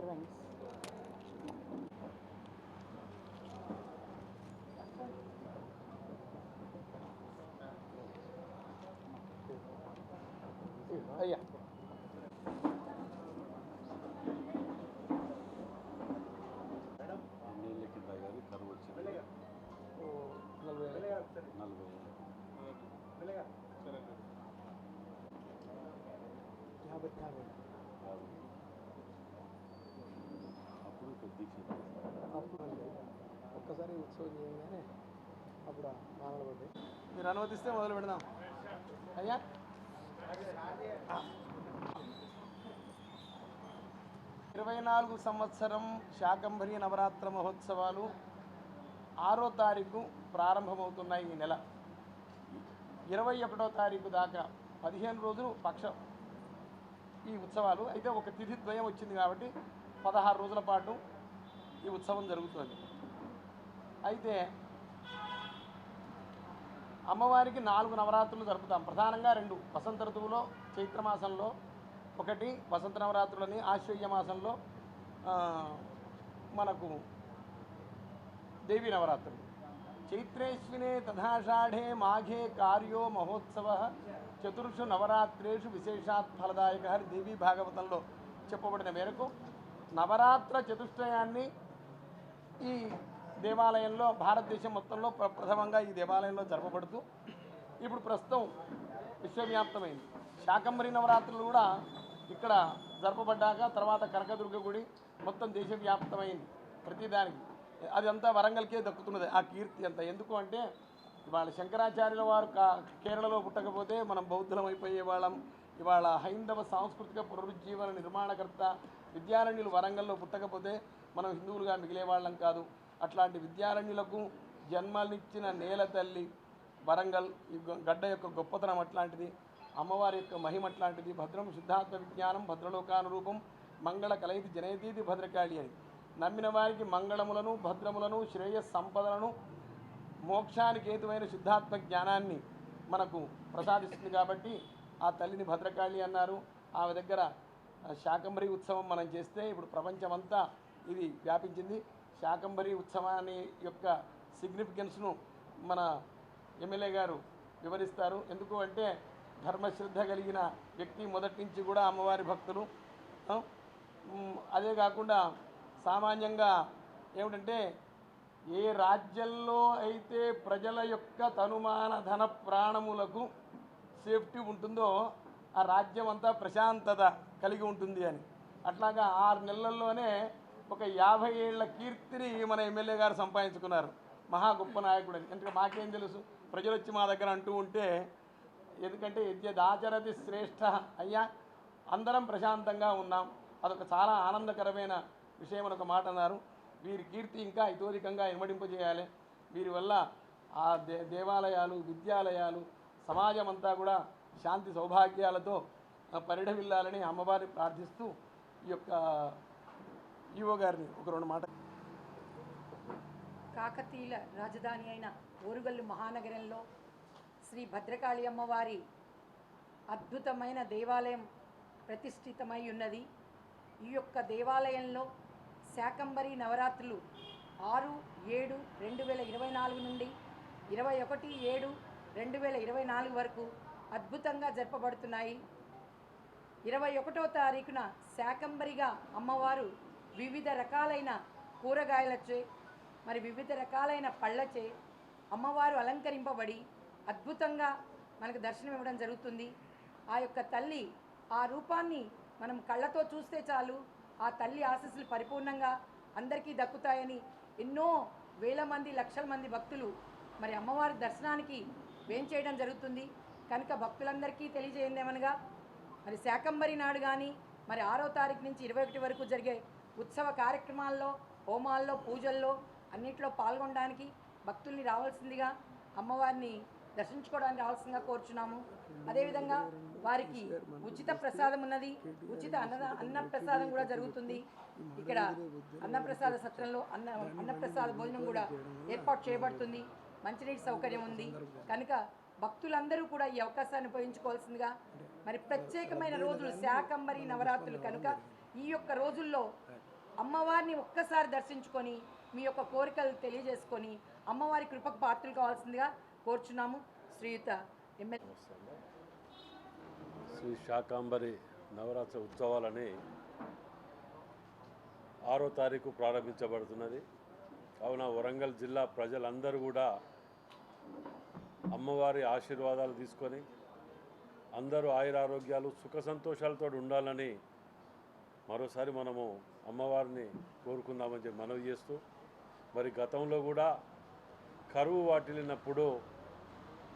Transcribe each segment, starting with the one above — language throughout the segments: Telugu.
otherwise. Uh, oh, yeah. ఒక్కసారి ఉత్సవం చేయగానే అప్పుడు పడ్డాయి మీరు అనుమతిస్తే మొదలు పెడదాం. అయ్యా. ఇరవై నాలుగు సంవత్సరం శాకంభరి నవరాత్ర మహోత్సవాలు ఆరో తారీఖు ప్రారంభమవుతున్నాయి ఈ నెల. ఇరవై ఒకటో తారీఖు దాకా పదిహేను రోజులు పక్ష ఈ ఉత్సవాలు. అయితే ఒక తిథి ద్వయం వచ్చింది కాబట్టి పదహారు రోజుల పాటు ఈ ఉత్సవం జరుగుతుంది అయితే అమ్మవారికి నాలుగు నవరాత్రులు జరుపుతాం. ప్రధానంగా రెండు వసంత ఋతువులో చైత్రమాసంలో ఒకటి వసంత నవరాత్రులని ఆశ్వయ్య మాసంలో మనకు దేవీ నవరాత్రులు. చైత్రేశ్వినే తథాషాఢే మాఘే కార్యో మహోత్సవ చతుర్షు నవరాత్రేషు విశేషాత్ ఫలదాయక అని దేవీ భాగవతంలో చెప్పబడిన మేరకు నవరాత్ర చతుష్టయాన్ని ఈ దేవాలయంలో భారతదేశం మొత్తంలో ప్ర- ప్రథమంగా ఈ దేవాలయంలో జరపబడుతూ ఇప్పుడు ప్రస్తుతం విశ్వవ్యాప్తమైంది. శాకంబరి నవరాత్రులు కూడా ఇక్కడ జరపబడ్డాక తర్వాత కనకదుర్గ గుడి మొత్తం దేశవ్యాప్తమైంది ప్రతిదానికి అది అంతా వరంగల్కే దక్కుతున్నది ఆ కీర్తి అంతా. ఎందుకు అంటే ఇవాళ శంకరాచార్యుల వారు కా కేరళలో పుట్టకపోతే మనం బౌద్ధులం అయిపోయే వాళ్ళం. ఇవాళ హైందవ సాంస్కృతిక పునరుజ్జీవన నిర్మాణకర్త విద్యారణ్యులు వరంగల్లో పుట్టకపోతే మనం హిందువులుగా మిగిలే వాళ్ళం కాదు. అట్లాంటి విద్యారణ్యులకు జన్మనిచ్చిన నేల తల్లి వరంగల్ ఈ గడ్డ యొక్క గొప్పతనం అట్లాంటిది అమ్మవారి యొక్క మహిమ అట్లాంటిది భద్రం శుద్ధాత్మ విజ్ఞానం భద్రలోకానురూపం మంగళ కలయితి జనయతీతి భద్రకాళి అని. నమ్మిన వారికి మంగళములను భద్రములను శ్రేయస్ సంపదలను మోక్షానికి హేతువైన శుద్ధాత్మ జ్ఞానాన్ని మనకు ప్రసాదిస్తుంది కాబట్టి ఆ తల్లిని భద్రకాళి అన్నారు. ఆమె దగ్గర శాకంబరి ఉత్సవం మనం చేస్తే ఇప్పుడు ప్రపంచమంతా ఇది వ్యాపించింది. శాకంబరి ఉత్సవాన్ని యొక్క సిగ్నిఫికెన్స్ను మన ఎమ్మెల్యే గారు వివరిస్తారు. ఎందుకు అంటే ధర్మశ్రద్ధ కలిగిన వ్యక్తి మొదటి నుంచి కూడా అమ్మవారి భక్తులు. అదే కాకుండా సామాన్యంగా ఏమిటంటే ఏ రాజ్యంలో అయితే ప్రజల యొక్క తనుమాన ధన ప్రాణములకు సేఫ్టీ ఉంటుందో ఆ రాజ్యం అంతా ప్రశాంతత కలిగి ఉంటుంది అని. అట్లాగా ఆరు నెలల్లోనే ఒక యాభై ఏళ్ళ కీర్తిని మన ఎమ్మెల్యే గారు సంపాదించుకున్నారు. మహా గొప్ప నాయకుడు అని ఎందుకంటే మాకేం తెలుసు ప్రజలు వచ్చి మా దగ్గర అంటూ ఉంటే ఎందుకంటే యద్యదాచరతి శ్రేష్ఠ అయ్యా అందరం ప్రశాంతంగా ఉన్నాం. అదొక చాలా ఆనందకరమైన విషయం అని ఒక మాట అన్నారు. వీరి కీర్తి ఇంకా ఇతోధికంగా ఇనుమడింపజేయాలి. వీరి వల్ల ఆ దే దేవాలయాలు విద్యాలయాలు సమాజం అంతా కూడా శాంతి సౌభాగ్యాలతో పరిడమిల్లాలని పరిఢవిల్లాలని అమ్మవారిని ప్రార్థిస్తూ ఈ యొక్క ఈవో గారిని ఒక రెండు మాట కాకతీయుల రాజధాని అయిన ఓరుగల్లు మహానగరంలో శ్రీ భద్రకాళి అమ్మవారి అద్భుతమైన దేవాలయం ప్రతిష్ఠితమై ఉన్నది. ఈ యొక్క దేవాలయంలో శాకంబరి నవరాత్రులు ఆరు ఏడు రెండు వేల ఇరవై నాలుగు నుండి ఇరవై ఒకటి ఏడు రెండు వేల ఇరవై నాలుగు వరకు అద్భుతంగా జరపబడుతున్నాయి. ఇరవై ఒకటో తారీఖున శాకంబరిగా అమ్మవారు వివిధ రకాలైన కూరగాయలచే మరి వివిధ రకాలైన పళ్ళచే అమ్మవారు అలంకరింపబడి అద్భుతంగా మనకు దర్శనం ఇవ్వడం జరుగుతుంది. ఆ యొక్క తల్లి ఆ రూపాన్ని మనం కళ్ళతో చూస్తే చాలు. ఆ తల్లి ఆశీస్సులు పరిపూర్ణంగా అందరికీ దక్కుతాయని ఎన్నో వేల మంది లక్షల మంది భక్తులు మరి అమ్మవారి దర్శనానికి వేంచేయడం జరుగుతుంది. కనుక భక్తులందరికీ తెలియజేయందేమనగా మరి శాకంబరి నాడు కానీ మరి ఆరో తారీఖు నుంచి ఇరవై ఒకటి వరకు జరిగే ఉత్సవ కార్యక్రమాల్లో హోమాల్లో పూజల్లో అన్నిట్లో పాల్గొనడానికి భక్తుల్ని రావాల్సిందిగా అమ్మవారిని దర్శించుకోవడానికి రావాల్సిందిగా కోరుచున్నాము. అదేవిధంగా వారికి ఉచిత ప్రసాదం ఉన్నది. ఉచిత అన్న ప్రసాదం కూడా జరుగుతుంది. ఇక్కడ అన్నప్రసాద సత్రంలో అన్న అన్నప్రసాద భోజనం కూడా ఏర్పాటు చేయబడుతుంది. మంచినీటి సౌకర్యం ఉంది. కనుక భక్తులందరూ కూడా ఈ అవకాశాన్ని ఉపయోగించుకోవాల్సిందిగా. మరి ప్రత్యేకమైన రోజులు శాకంబరి నవరాత్రులు కనుక ఈ యొక్క రోజుల్లో అమ్మవారిని ఒక్కసారి దర్శించుకొని మీ యొక్క కోరికలు తెలియజేసుకొని అమ్మవారి కృపకు పాత్రలు కావాల్సిందిగా కోరుచున్నాము. శ్రీయుత ఎమ్మెల్యే శ్రీ శాకాంబరి నవరాత్రి ఉత్సవాలని ఆరో తారీఖు ప్రారంభించబడుతున్నది. కావున వరంగల్ జిల్లా ప్రజలందరూ కూడా అమ్మవారి ఆశీర్వాదాలు తీసుకొని అందరూ ఆయురారోగ్యాలు సుఖ సంతోషాలతో ఉండాలని మరోసారి మనము అమ్మవారిని కోరుకుందామని చెప్పి మనవి చేస్తూ మరి గతంలో కూడా కరువు వాటిల్లినప్పుడు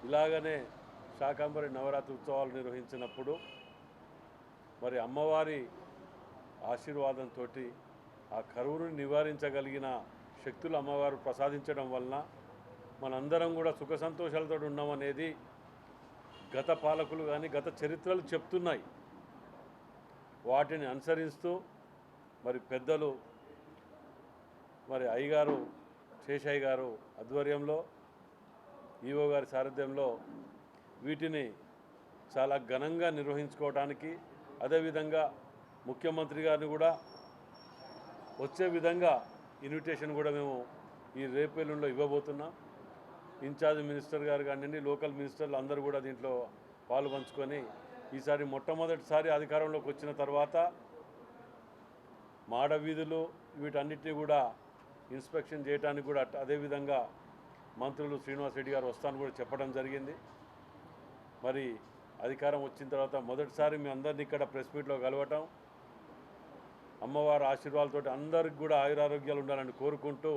ఇలాగనే శాకాంబరి నవరాత్రి ఉత్సవాలు నిర్వహించినప్పుడు మరి అమ్మవారి ఆశీర్వాదంతో ఆ కరువును నివారించగలిగిన శక్తులు అమ్మవారు ప్రసాదించడం వలన మనందరం కూడా సుఖ సంతోషాలతో ఉన్నామనేది గత పాలకులు కానీ గత చరిత్రలు చెప్తున్నాయి. వాటిని అనుసరిస్తూ మరి పెద్దలు మరి అయ్యగారు శేషయ్య గారు ఆధ్వర్యంలో ఈవో గారి సారథ్యంలో వీటిని చాలా ఘనంగా నిర్వహించుకోవడానికి అదేవిధంగా ముఖ్యమంత్రి గారిని కూడా వచ్చే విధంగా ఇన్విటేషన్ కూడా మేము ఈ రేపేళ్ళలో ఇవ్వబోతున్నాం. ఇన్ఛార్జ్ మినిస్టర్ గారు కానివ్వండి లోకల్ మినిస్టర్లు అందరూ కూడా దీంట్లో పాలు పంచుకొని ఈసారి మొట్టమొదటిసారి అధికారంలోకి వచ్చిన తర్వాత మాడ వీధులు కూడా ఇన్స్పెక్షన్ చేయడానికి కూడా అదేవిధంగా మంత్రులు శ్రీనివాస్ రెడ్డి గారు వస్తాను కూడా చెప్పడం జరిగింది. మరి అధికారం వచ్చిన తర్వాత మొదటిసారి మీ అందరినీ ఇక్కడ ప్రెస్ మీట్లో కలవటం అమ్మవారి ఆశీర్వాదాలతో అందరికి కూడా ఆయురారోగ్యాలు ఉండాలని కోరుకుంటూ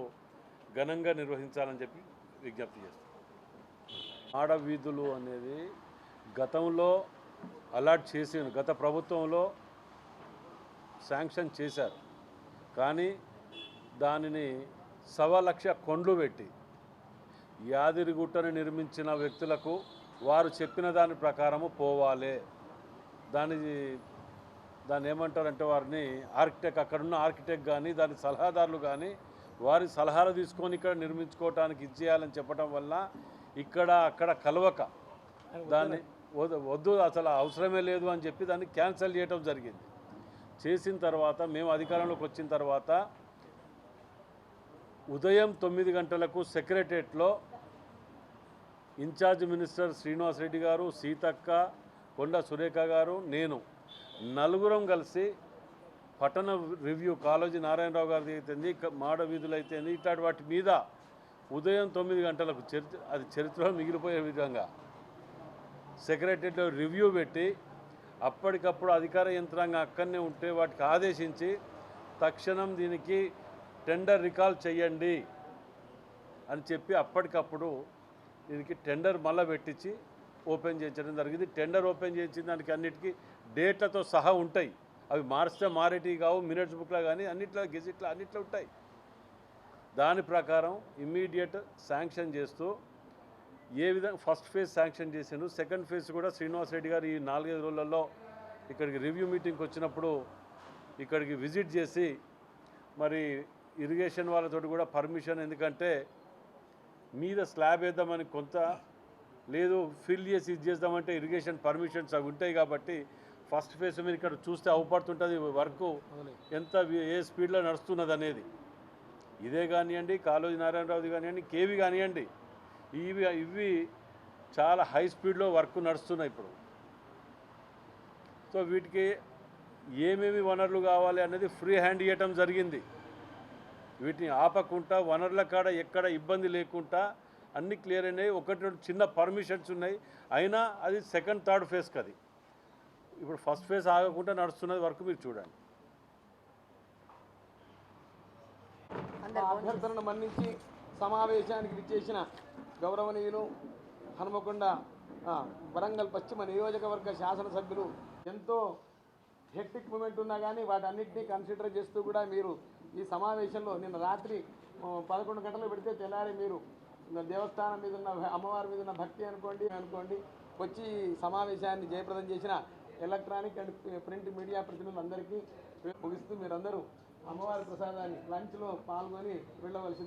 ఘనంగా నిర్వహించాలని చెప్పి విజ్ఞప్తి చేస్తాం ఆడ వీధులు అనేది గతంలో అలాట్ చేసి గత ప్రభుత్వంలో శాంక్షన్ చేశారు. కానీ దానిని సవా లక్ష కొండ్లు పెట్టి యాదిరిగుట్టను నిర్మించిన వ్యక్తులకు వారు చెప్పిన దాని ప్రకారము పోవాలి. దాని దాన్ని ఏమంటారంటే వారిని ఆర్కిటెక్ట్ అక్కడున్న ఆర్కిటెక్ట్ కానీ దాని సలహాదారులు కానీ వారి సలహాలు తీసుకొని ఇక్కడ నిర్మించుకోవటానికి ఇచ్చేయాలని చెప్పడం వల్ల ఇక్కడ అక్కడ కలవక దాన్ని వద్దు వద్దు అసలు అవసరమే లేదు అని చెప్పి దాన్ని క్యాన్సిల్ చేయటం జరిగింది. చేసిన తర్వాత మేము అధికారంలోకి వచ్చిన తర్వాత ఉదయం తొమ్మిది గంటలకు సెక్రటరియట్లో ఇన్ఛార్జ్ మినిస్టర్ శ్రీనివాస్ రెడ్డి గారు సీతక్క కొండ సురేఖ గారు నేను నలుగురం కలిసి పట్టణ రివ్యూ కాలేజీ నారాయణరావు గారిది అయితేంది మాడ వీధులు అయితేంది ఇట్లాంటి వాటి మీద ఉదయం తొమ్మిది గంటలకు చరిత్ర అది చరిత్రలో మిగిలిపోయే విధంగా సెక్రటరీలో రివ్యూ పెట్టి అప్పటికప్పుడు అధికార యంత్రాంగం అక్కడనే ఉంటే వాటికి ఆదేశించి తక్షణం దీనికి టెండర్ రికాల్ చేయండి అని చెప్పి అప్పటికప్పుడు దీనికి టెండర్ మళ్ళీ పెట్టించి ఓపెన్ చేయించడం జరిగింది. టెండర్ ఓపెన్ చేయించిన దానికి అన్నిటికీ డేట్లతో సహా ఉంటాయి. అవి మార్చితే మారేటివి కావు మినిట్స్ బుక్లో కానీ అన్నిట్లో గెజిట్లో అన్నిట్లో ఉంటాయి. దాని ప్రకారం ఇమ్మీడియట్ శాంక్షన్ చేస్తూ ఏ విధంగా ఫస్ట్ ఫేజ్ శాంక్షన్ చేసిండు. సెకండ్ ఫేజ్ కూడా శ్రీనివాస్ రెడ్డి గారు ఈ నాలుగైదు రోజులలో ఇక్కడికి రివ్యూ మీటింగ్కి వచ్చినప్పుడు ఇక్కడికి విజిట్ చేసి మరి ఇరిగేషన్ వాళ్ళతో కూడా పర్మిషన్ ఎందుకంటే మీద స్లాబ్ వేద్దామని కొంత లేదు ఫిల్ చేసి ఇది చేద్దామంటే ఇరిగేషన్ పర్మిషన్స్ అవి ఉంటాయి కాబట్టి ఫస్ట్ ఫేజ్ మీరు ఇక్కడ చూస్తే అవపడుతుంటుంది వర్క్ ఎంత ఏ స్పీడ్లో నడుస్తున్నది అనేది ఇదే కానివ్వండి కాళోజీ నారాయణరావుది కానివ్వండి కేవి కానివ్వండి ఇవి ఇవి చాలా హై స్పీడ్లో వర్క్ నడుస్తున్నాయి ఇప్పుడు. సో వీటికి ఏమేమి వనరులు కావాలి అనేది ఫ్రీ హ్యాండ్ ఇవ్వటం జరిగింది. వీటిని ఆపకుండా వనరుల కాడ ఎక్కడ ఇబ్బంది లేకుండా అన్ని క్లియర్ అయినాయి. ఒకటి రెండు చిన్న పర్మిషన్స్ ఉన్నాయి. అయినా అది సెకండ్ థర్డ్ ఫేజ్కి అది. ఇప్పుడు ఫస్ట్ ఫేజ్ ఆగకుండా నడుస్తున్నది వరకు మీరు చూడండి. అభ్యర్థనను మన్నించి సమావేశానికి విచ్చేసిన గౌరవనీయులు హనుమకొండ వరంగల్ పశ్చిమ నియోజకవర్గ శాసనసభ్యులు ఎంతో హెక్టిక్ మూమెంట్ ఉన్నా కానీ వాటన్నిటినీ కన్సిడర్ చేస్తూ కూడా మీరు ఈ సమావేశంలో నిన్న రాత్రి పదకొండు గంటలు పెడితే తెల్లారి మీరు దేవస్థానం మీద ఉన్న అమ్మవారి మీద ఉన్న భక్తి అనుకోండి అనుకోండి వచ్చి ఈ సమావేశాన్ని జయప్రదం చేసిన ఎలక్ట్రానిక్ అండ్ ప్రింట్ మీడియా ప్రతినిధులందరికీ ముగిస్తూ మీరందరూ అమ్మవారి ప్రసాదాన్ని లంచ్లో పాల్గొని వెళ్ళవలసింది